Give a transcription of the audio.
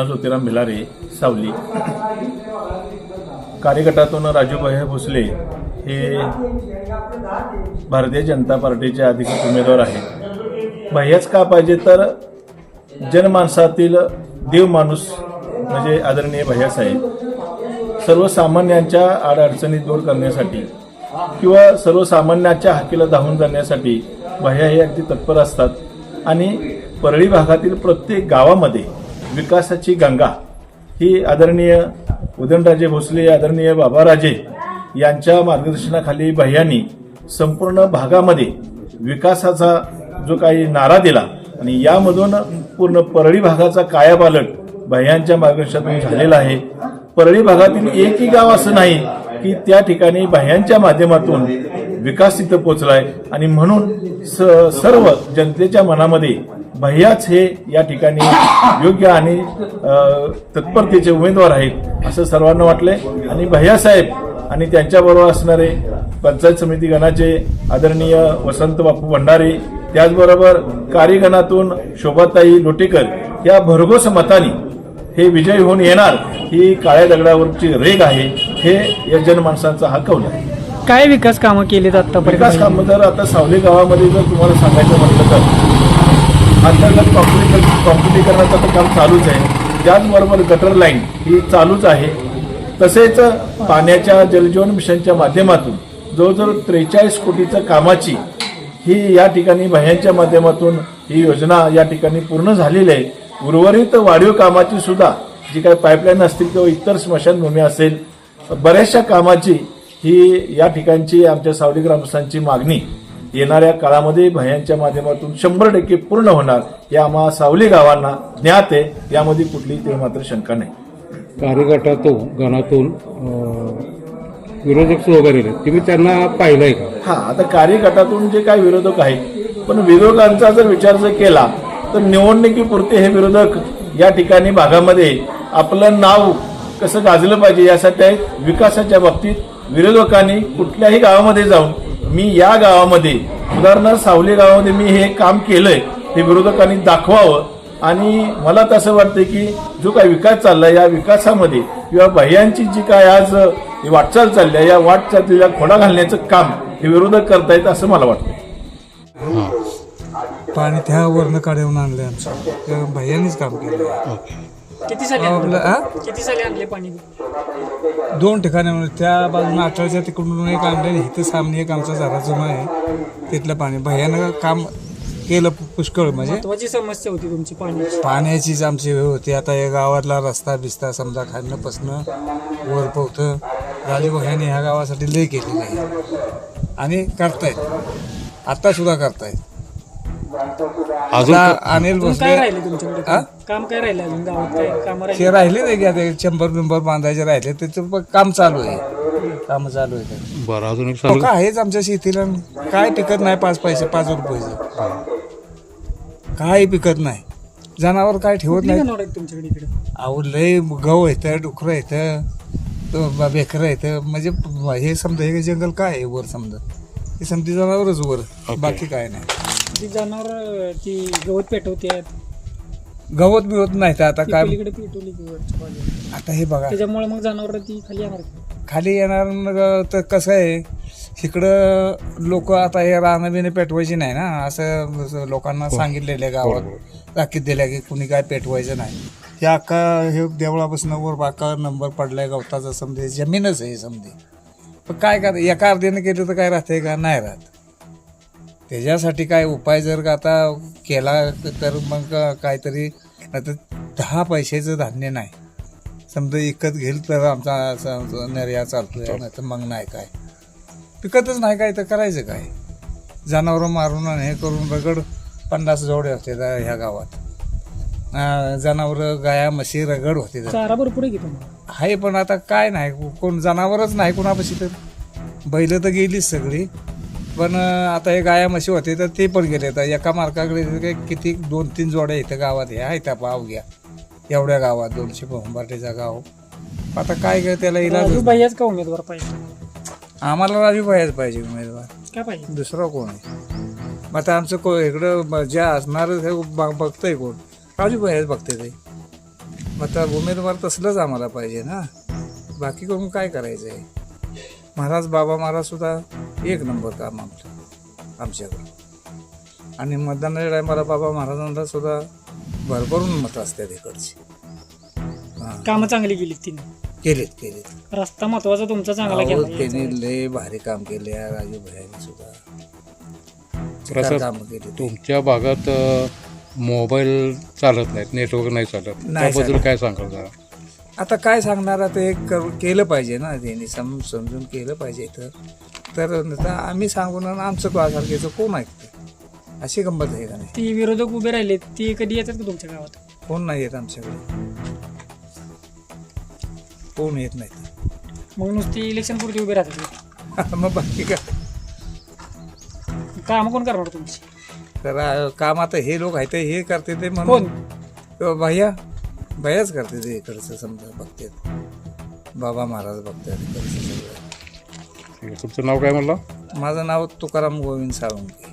कृष्णा ज्योतिराम भिलारे सावली. कार्यगटातून राजूभाई भोसले हे भारतीय जनता पार्टीचे अधिकृत उमेदवार आहेत. भैयाच का पाहिजे तर जनमानसातील देव माणूस म्हणजे आदरणीय भैयासाहेब सर्वसामान्यांच्या अडचणी दूर करण्यासाठी किंवा सर्वसामान्यांच्या हाकीला धावून जाण्यासाठी भैया हे अगदी तत्पर असतात. आणि परळी भागातील प्रत्येक गावामध्ये विकासाची गंगा. ही आदरणीय उदयनराजे भोसले आदरणीय बाबाराजे यांच्या मार्गदर्शनाखाली भह्यांनी संपूर्ण भागामध्ये विकासाचा जो काही नारा दिला आणि यामधून पूर्ण परळी भागाचा कायापालट भैयांच्या मार्गदर्शनातून झालेला आहे. परळी भागातील एकही गाव असं नाही की त्या ठिकाणी भह्यांच्या माध्यमातून विकास तिथं पोचलाय आणि म्हणून स- सर्व जनतेच्या मनामध्ये भैयाच हे या ठिकाणी योग्य आणि तत्परतेचे उमेदवार आहेत असं सर्वांना वाटलंय. आणि भैयासाहेब आणि त्यांच्याबरोबर असणारे पंचायत समिती गणाचे आदरणीय वसंत बापू भंडारे त्याचबरोबर कार्यगणातून शोभाताई लोटेकर या भरघोस मताने हे विजयी होऊन येणार ही काळ्या दगडावरची रेग आहे हे या जनमानसांचा हा कौल आहे. काय विकास कामं केलीत विकास आतापर्यंत कामं जर आता सावली गावामध्ये जर तुम्हाला सांगायचं म्हटलं तर अंतर्गत कॉम्प्युटर कॉम्प्युटीकरणाचं तर काम चालूच आहे. त्याचबरोबर गटर लाईन ही चालूच आहे. तसेच पाण्याच्या जलजीवन मिशनच्या माध्यमातून जवळजवळ त्रेचाळीस कोटीचं कामाची ही या ठिकाणी भयांच्या माध्यमातून ही योजना या ठिकाणी पूर्ण झालेली आहे. उर्वरित वाढीव कामाची सुद्धा जी काही पाईपलाईन असतील किंवा इतर स्मशानभूमी असेल बऱ्याचशा कामाची ही या ठिकाणची आमच्या सावली ग्रामस्थांची मागणी येणाऱ्या काळामध्ये भयांच्या माध्यमातून शंभर टक्के पूर्ण होणार या आम्हा सावली गावांना ज्ञात आहे यामध्ये कुठलीही ते मात्र शंका नाही कार्यगटातून गणातून विरोधक वगैरे. तुम्ही त्यांना पाहिलंय का हा आता कार्यगटातून जे काही विरोधक आहेत पण विरोधकांचा जर विचार जर केला तर निवडणुकीपुरते हे विरोधक या ठिकाणी भागामध्ये आपलं नाव कसं गाजलं पाहिजे यासाठी. विकासाच्या बाबतीत विरोधकांनी कुठल्याही गावामध्ये जाऊन मी या गावामध्ये उदाहरणार्थ सावली गावामध्ये मी हे काम केलंय हे विरोधकांनी दाखवावं. आणि मला तसं वाटतं की जो काही विकास चाललाय या विकासामध्ये किंवा भैयांची जी काय आज वाटचाल चालली आहे या वाटचालीला खोडा घालण्याचं काम हे विरोधक करतायत असं मला वाटतं पाणी त्या वरनं काढून आणलं आमचं. भैयानीच काम केलं किती साली आणले? किती साली आणले पाणी? दोन ठिकाणी म्हणून त्या बाजूने अठराच्या तिकडून एक आणलं इथं सामने एक आमचा झाला जुना आहे. तिथलं पाणी. भैयानं काम केलं पु- पुष्कळ म्हणजे. महत्वाची समस्या होती तुमची पाण्याची. पाण्याचीच आमची वेळ होती. आता या गावातला रस्ता बिस्ता समजा खाणं पसणं वर पोहतं भैयाने ह्या गावासाठी लय केलेलं आहे. आणि करतायत. आता सुद्धा करतायत. अजून आता अनिल अजून भोसले काय राहिले तुमच्याकडे? काम काय राहिलं अजून गावात? काय काम राहिले? ते राहिले नाही का? ते चंबर बिंबर बांधायचे राहिले. त्याचं पण काम चालू आहे. काम चालू आहे. ते. बरं अजून एक हो का आहेच आमच्या शेतीला? काय पिकत नाही पाच पैसे पाच रुपयाचं काय पिकत नाही. जनावर काय ठेवत नाही. जनावर आहेत तुमच्याकडे इकडे? अहो लय गहू येतं डुकरं येतं बेकरं येतं म्हणजे हे समजा हे जंगल काय आहे वर समजा? हे समधी जनावरच वर. बाकी काय नाही. ती जनावर ती गवत पेटवते गवत बिवत नाही तर आता काय? पलीकडे पेटवली. आता हे बघा. त्याच्यामुळे मग जनावर ती खाली येणार का? खाली येणार मग तर कसं आहे इकडं लोक आता हे रानं बिनं पेटवायची नाही ना असं असं लोकांना सांगितलेलं गावात. ताकीद दिल्या की कुणी काय पेटवायचं नाही. हे अख्खा हे देवळापासून वर बाका नंबर पडलाय गवताचा समजे जमीनच आहे समजे. पण काय कर एका अर्ध्याने केलं तर काय राहतंय का? नाही राहत. त्याच्यासाठी काय उपाय जर का आता केला तर मग काहीतरी आता दहा पैशाचं धान्य नाही. समजा विकत घेईल तर आमचा निर्या चालतोय नाही तर मग नाही काय. पिकतच नाही काय तर करायचं काय? जनावरं मारून आणि हे करून रगड पन्नास जोडे होते ह्या गावात. जनावरं गाया म्हशी रगड होते भरपूर आहे पण आता काय नाही. कोण जनावरच नाही कोणापाशी तर. बैल तर गेलीच सगळी. पण आता हे गाया म्हशी होते तर ते पण गेले. तर एका मार्काकडे काय किती दोन तीन जोड्या इथं गावात हे आहेत पाव घ्या एवढ्या गावात दोनशे भोंबाटेचा गाव. आता काय काय त्याला इलाज राजू भैयाच का उमेदवार पाहिजे? आम्हाला राजू भाईच पाहिजे उमेदवार. काय पाहिजे? दुसरा कोण आहे? मग आता आमचं को इकडं ब- ज्या असणार हे ब- बघतंय कोण. राजू भाईच बघते ते. मग आता उमेदवार तसलंच आम्हाला पाहिजे ना. बाकी करून काय करायचं आहे महाराज बाबा महाराज सुद्धा एक नंबर काम आमचं आमच्याकडं. आणि मतदानाच्या टायमाला बाबा महाराजांना सुद्धा भरभरून मत असतात इकडची हां. कामं चांगली केली तिने? केलेत केलेत. रस्ता महत्त्वाचा तुमचा चांगला अहो, केला. त्यांनी लय भारी काम केले राजू भैयाने सुद्धा. प्रसाद, काम केले तुमच्या भागात अ, मोबाईल चालत नाहीत नेटवर्क नाही चालत. नाही त्याबद्दल चालत. काय सांगाल जरा? आता काय सांगणार आता हे कर- केलं पाहिजे ना त्यांनी सम समजून केलं पाहिजे तर तर आम्ही सांगून आणि आमचं सारखेचं कोण ऐकतं अशी गंमत आहे का नाही ती विरोधक उभे राहिले ती कधी येतात का तुमच्या गावात? कोण नाही येत आमच्याकडे. कोण येत नाही मग नुसती इलेक्शन पुरती उभे राहतात. मग बाकी काय? कामं कोण करणार तुमची? तर काम आता हे लोक आहेत हे करते ते कोण? म्हणून अ, भैया. भैयाच करते ते इकडचं समजा बघतात बाबा महाराज बघतात इकडचं सगळं. ठीक आहे. तुमचं नाव काय म्हणलं माझं नाव तुकाराम गोविंद साळुंके